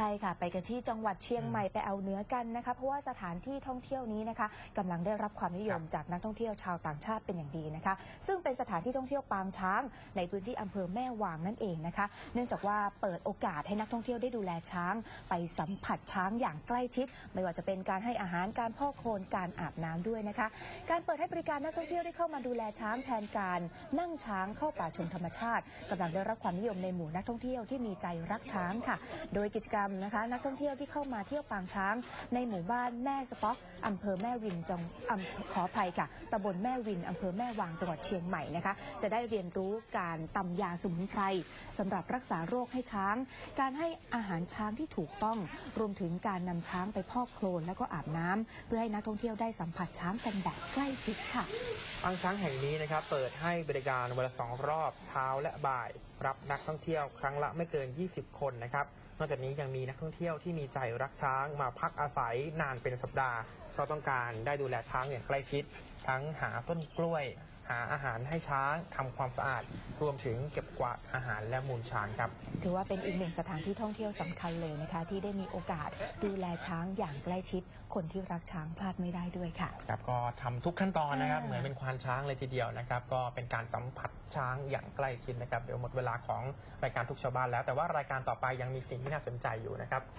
ใช่ค่ะ ไปกันที่จังหวัดเชียงใหม่ไปเอาเนื้อกันนะคะ เพราะว่าสถานที่ท่องเที่ยวนี้นะคะกำลังได้รับความนิยมจากนักท่องเที่ยวชาวต่างชาติเป็นอย่างดีนะคะ ซึ่งเป็นสถานที่ท่องเที่ยวปางช้าง ในพื้นที่อำเภอแม่วางนั่นเองนะคะ เนื่องจากว่าเปิดโอกาสให้นักท่องเที่ยวได้ดูแลช้าง ไปสัมผัสช้างอย่างใกล้ชิด ไม่ว่าจะเป็นการให้อาหารการพ่อกโคลนการอาบน้ำด้วยนะคะ การเปิดให้บริการนักท่องเที่ยวได้เข้ามาดูแลช้างแทนการนั่งช้างเข้าป่าชมธรรมชาติกำลังได้รับความนิยมในหมู่นักท่องเที่ยวที่มีใจรักช้างค่ะ โดยกิจกรรมนะคะ นักท่องเที่ยวที่เข้ามาเที่ยวปางช้าง ในหมู่บ้านแม่สป๊อกอำเภอแม่วินจังขออภัยค่ะตำบลแม่วินอำเภอแม่วางจังหวัดเชียงใหม่นะคะ จะได้เรียนรู้การตำยาสมุนไพรสำหรับรักษาโรคให้ช้าง การให้อาหารช้างที่ถูกต้อง รวมถึงการนำช้างไปพอกโคลนแล้วก็อาบน้ำเพื่อให้นักท่องเที่ยวได้สัมผัสช้างกันแบบใกล้ชิดค่ะปางช้างแห่งนี้นะครับเปิดให้บริการวันละสองรอบเช้าและบ่าย รับนักท่องเที่ยวครั้งละไม่เกิน 20 คนนะครับ นอกจากนี้ยังมีมีนักท่องเที่ยวที่มีใจรักช้างมาพักอาศัยนานเป็นสัปดาห์เพราะต้องการได้ดูแลช้างอย่างใกล้ชิด ทั้งหาต้นกล้วย หาอาหารให้ช้างทำความสะอาด รวมถึงเก็บกวาดอาหารและมูลช้างครับ ถือว่าเป็นอีกหนึ่งสถานที่ท่องเที่ยวสำคัญเลยนะคะ ที่ได้มีโอกาสดูแลช้างอย่างใกล้ชิด คนที่รักช้างพลาดไม่ได้ด้วยค่ะ ครับก็ทำทุกขั้นตอนนะครับ อ่า เหมือนเป็นควานช้างเลยทีเดียวนะครับ ก็เป็นการสัมผัสช้างอย่างใกล้ชิดนะครับ เดี๋ยวหมดเวลาของรายการทุกชาวบ้านแล้ว แต่ว่ารายการต่อไปยังมีสิ่งที่น่าสนใจอยู่นะครับ